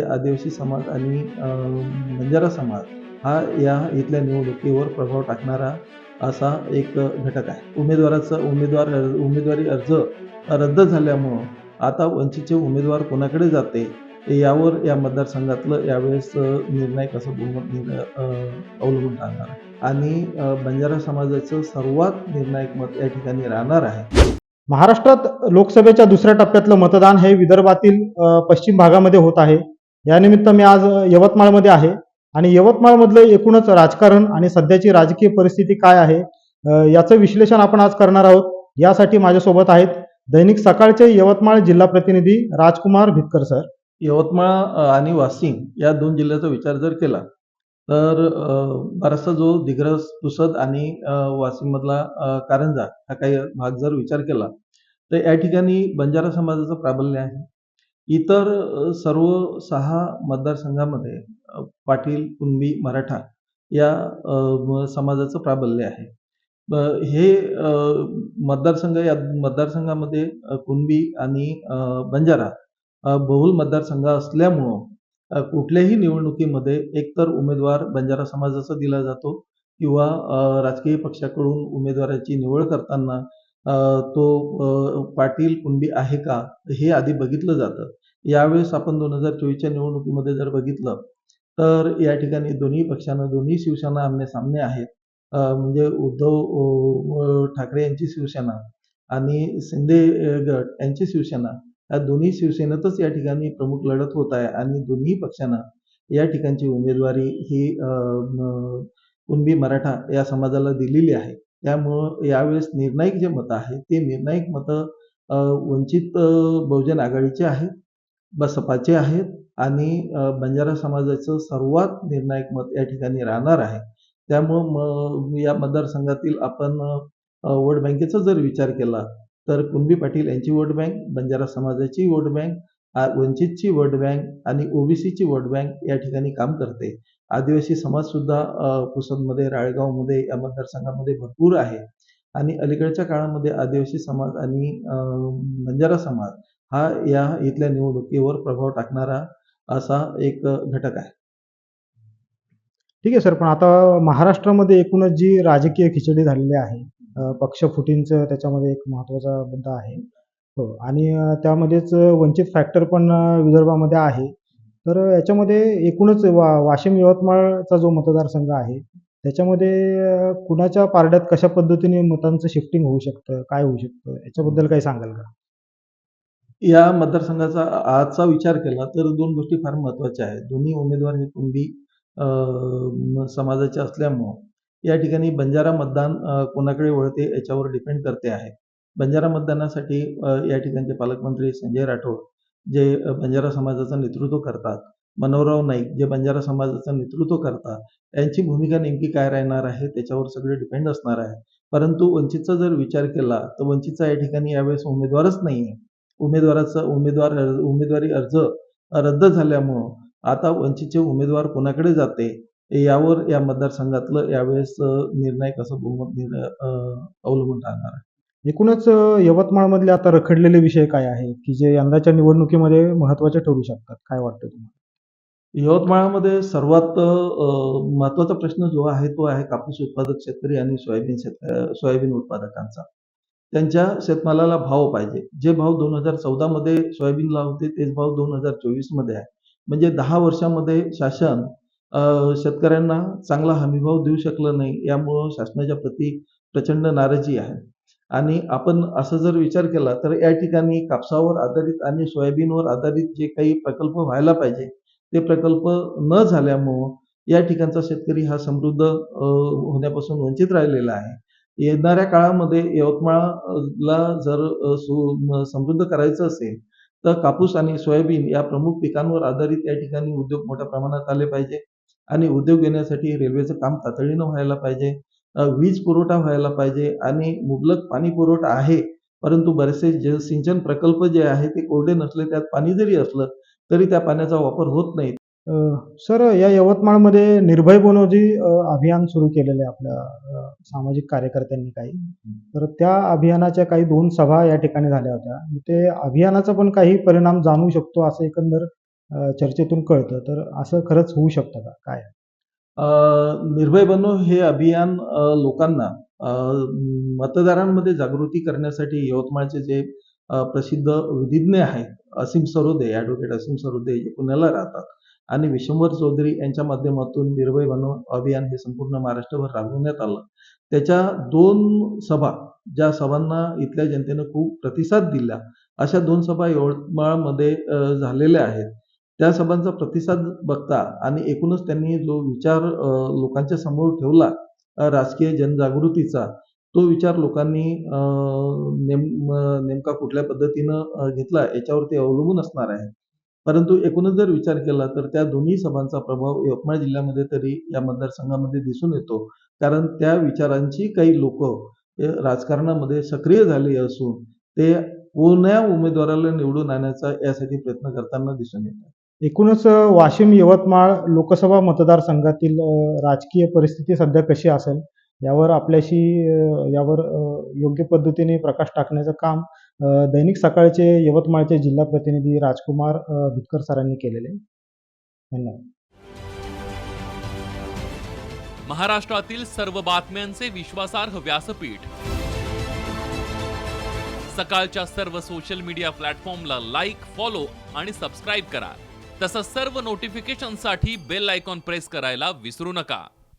आदिवासी समाज आणि बंजारा समाज हा या इथल्या निवडणुकीवर प्रभाव टाकणारा असा एक घटक आहे. उमेदवाराचा उमेदवार उमेदवारी अर्ज रद्द झाल्यामुळं आता वंचितचे उमेदवार कोणाकडे जाते यावर या मतदारसंघातलं यावेळेस निर्णायक असं निर्णय अवलंबून राहणार आहे. आणि बंजारा समाजाचं सर्वात निर्णायक मत या ठिकाणी राहणार आहे. महाराष्ट्रात लोकसभेच्या दुसऱ्या टप्प्यातलं मतदान हे विदर्भातील पश्चिम भागामध्ये होत आहे. यानिमित्त मी आज यवतमाळमध्ये आहे. आणि यवतमाळमधलं एकूणच राजकारण आणि सध्याची राजकीय परिस्थिती काय आहे याचं विश्लेषण आपण आज करणार आहोत. यासाठी माझ्यासोबत आहेत दैनिक सकाळचे यवतमाळ जिल्हा प्रतिनिधी राजकुमार भितकर सर. यवतमाळ आणि वाशिम या दोन जिल्ह्याचा विचार जर केला तर बराचसा जो दिग्रस पुसद आणि अ, वाशिममधला कारंजा हा काही भाग जर विचार केला तर या ठिकाणी बंजारा समाजाचं प्राबल्य आहे. इतर सर्व सहा मतदारसंघामध्ये पाटील कुणबी मराठा या म- समाजाचं प्राबल्य आहे. ब- हे मतदारसंघ या मतदारसंघामध्ये कुणबी आणि बंजारा बहुल मतदारसंघ असल्यामुळं कुठल्याही निवडणुकीमध्ये एकतर उमेदवार बंजारा समाजाचा दिला जातो किंवा राजकीय पक्षाकडून उमेदवाराची निवड करताना तो पाटील कुणबी आहे का हे आधी बघितलं जातं. यावेळेस आपण दोन हजार चोवीसच्या निवडणुकीमध्ये जर बघितलं तर या ठिकाणी दोन्ही पक्षांना दोन्ही शिवसेना आमने सामने आहेत. म्हणजे उद्धव ठाकरे यांची शिवसेना आणि शिंदे गट यांची शिवसेना. या दोन्ही शिवसेनेतच या ठिकाणी प्रमुख लढत होत आहे आणि दोन्ही पक्षांना या ठिकाणची उमेदवारी ही कुणबी मराठा या समाजाला दिलेली आहे. त्यामुळं यावेळेस निर्णायक जे मतं आहे ते निर्णायक मतं वंचित बहुजन आघाडीचे आहेत. बसपाचे आहेत आणि बंजारा समाजाचं सर्वात निर्णायक मत या ठिकाणी राहणार आहे. त्यामुळं म या मतदारसंघातील आपण वोट बँकेचा जर विचार केला तर कुणबी पाटील यांची वोट बँक बंजारा समाजाची वोट बँक वंचितची वोट बँक आणि ओबीसीची वोट बँक या ठिकाणी काम करते. आदिवासी समाजसुद्धा पुसदमध्ये राळेगावमध्ये या मतदारसंघामध्ये भरपूर आहे. आणि अलीकडच्या काळामध्ये आदिवासी समाज आणि बंजारा समाज हा या इथल्या निवडणुकीवर प्रभाव टाकणारा असा एक घटक आहे. ठीक आहे सर. पण आता महाराष्ट्रामध्ये एकूणच जी राजकीय खिचडी झालेली आहे पक्ष पक्षफुटींचं त्याच्यामध्ये एक महत्त्वाचा मुद्दा आहे. हो आणि त्यामध्येच वंचित फॅक्टर पण विदर्भामध्ये आहे. तर याच्यामध्ये एकूणच वा वाशिम यवतमाळचा जो मतदारसंघ आहे त्याच्यामध्ये कुणाच्या पारड्यात कशा पद्धतीने मतांचं शिफ्टिंग होऊ शकतं काय होऊ शकतं याच्याबद्दल काही सांगाल का? या मतदारसंघाचा आजचा विचार केला तर दोन गोष्टी फार महत्त्वाच्या आहेत. दोन्ही उमेदवार हे कुणबी समाजाचे असल्यामुळं या ठिकाणी बंजारा मतदान कोणाकडे वळते याच्यावर डिपेंड करते आहे. बंजारा मतदानासाठी या ठिकाणचे पालकमंत्री संजय राठोड जे बंजारा समाजाचं नेतृत्व करतात मनोहरराव नाईक जे बंजारा समाजाचं नेतृत्व करतात यांची भूमिका नेमकी काय राहणार आहे त्याच्यावर सगळे डिपेंड असणार आहे. परंतु वंचितचा जर विचार केला तर वंचितचा या ठिकाणी यावेळेस उमेदवारच नाही आहे उमेदवाराचा उमेदवार उमेदवारी अर्ज रद्द झाल्यामुळं आता वंचितचे उमेदवार कोणाकडे जाते? यावर या मतदारसंघातलं यावेळेस अ, निर्णायक असं बहुमत निर्णय अवलंबून राहणार आहे. एकूणच यवतमाळमधले आता रखडलेले विषय काय आहेत की जे यंदाच्या निवडणुकीमध्ये महत्त्वाचे ठरू शकतात काय वाटतं तुम्हाला? यवतमाळमध्ये सर्वात अ, महत्त्वाचा प्रश्न जो आहे तो आहे कापूस उत्पादक शेतकरी आणि सोयाबीन शेत सोयाबीन उत्पादकांचा. त्यांच्या शेतमालाला भाव पाहिजे. जे भाव दोन हजार चौदामध्ये सोयाबीनला होते तेच भाव दोन हजार चोवीसमध्ये आहे. म्हणजे दहा वर्षामध्ये शासन शेतकऱ्यांना चांगला हमीभाव देऊ शकलं नाही यामुळं शासनाच्या प्रती प्रचंड नाराजी आहे. आणि आपण असं जर विचार केला तर या ठिकाणी कापसावर आधारित आणि सोयाबीनवर आधारित जे काही प्रकल्प व्हायला पाहिजे ते प्रकल्प न झाल्यामुळं या ठिकाणचा शेतकरी हा समृद्ध होण्यापासून वंचित राहिलेला आहे. येणाऱ्या काळामध्ये यवतमाळला जर सु समृद्ध करायचं असेल तर कापूस आणि सोयाबीन या प्रमुख पिकांवर आधारित या ठिकाणी उद्योग मोठ्या प्रमाणात आले पाहिजे. आणि उद्योग येण्यासाठी रेल्वेचं काम तातडीनं व्हायला पाहिजे. वीज पुरवठा व्हायला पाहिजे आणि मुबलक पाणी पुरवठा आहे परंतु बरेचसे जलसिंचन प्रकल्प जे आहे ते कोरडे नसले त्यात पाणी जरी असलं तरी त्या पाण्याचा वापर होत नाही. सर या यवतमाळमध्ये निर्भय बनोजी अभियान सुरू केलेलं आहे आपल्या सामाजिक कार्यकर्त्यांनी काही. तर त्या अभियानाच्या काही दोन सभा या ठिकाणी झाल्या होत्या. ते अभियानाचा पण काही परिणाम जाणवू शकतो असं एकंदर चर्चेतून कळतं. तर असं खरंच होऊ शकतं का? काय? निर्भय बनो हे अभियान लोकांना मतदारांमध्ये जागृती करण्यासाठी यवतमाळचे जे प्रसिद्ध विधिज्ञ आहेत असीम सरोदे ॲडव्होकेट असीम सरोदे जे पुण्याला राहतात. आणि विश्वंभर चौधरी यांच्या माध्यमातून निर्भय बनो अभियान हे संपूर्ण महाराष्ट्रभर राबवण्यात आलं त्याच्या दोन सभा ज्या सभांना इथल्या जनतेनं खूप प्रतिसाद दिला अशा दोन सभा यवतमाळमध्ये झालेल्या आहेत त्या सभांचा प्रतिसाद बघता आणि एकूणच त्यांनी जो विचार लोकांच्या समोर ठेवला राजकीय जनजागृतीचा तो विचार लोकांनी नेम नेमका कुठल्या पद्धतीनं घेतला याच्यावरती अवलंबून असणार आहे. परंतु एकूणच जर विचार केला तर त्या दोन्ही सभांचा प्रभाव यवतमाळ जिल्ह्यामध्ये तरी या मतदारसंघामध्ये दिसून येतो. कारण त्या विचारांची काही लोक राजकारणामध्ये सक्रिय झाले असून ते कोण्या उमेदवाराला निवडून आणण्याचा यासाठी प्रयत्न करताना दिसून येतात. एकूणच वाशिम यवतमाळ लोकसभा मतदारसंघातील राजकीय परिस्थिती सध्या कशी असेल यावर आपल्याशी यावर योग्य पद्धतीने प्रकाश टाकण्याचं काम दैनिक सकाळचे यवतमाळचे जिल्हा प्रतिनिधी राजकुमार भितकर सरांनी केलेले धन्यवाद. महाराष्ट्रातील सर्व बातम्यांचे विश्वासार्ह व्यासपीठ. सकाळच्या सर्व सोशल मीडिया प्लॅटफॉर्मला लाईक फॉलो आणि सबस्क्राईब करा. तसंच सर्व नोटिफिकेशनसाठी बेल आयकॉन प्रेस करायला विसरू नका.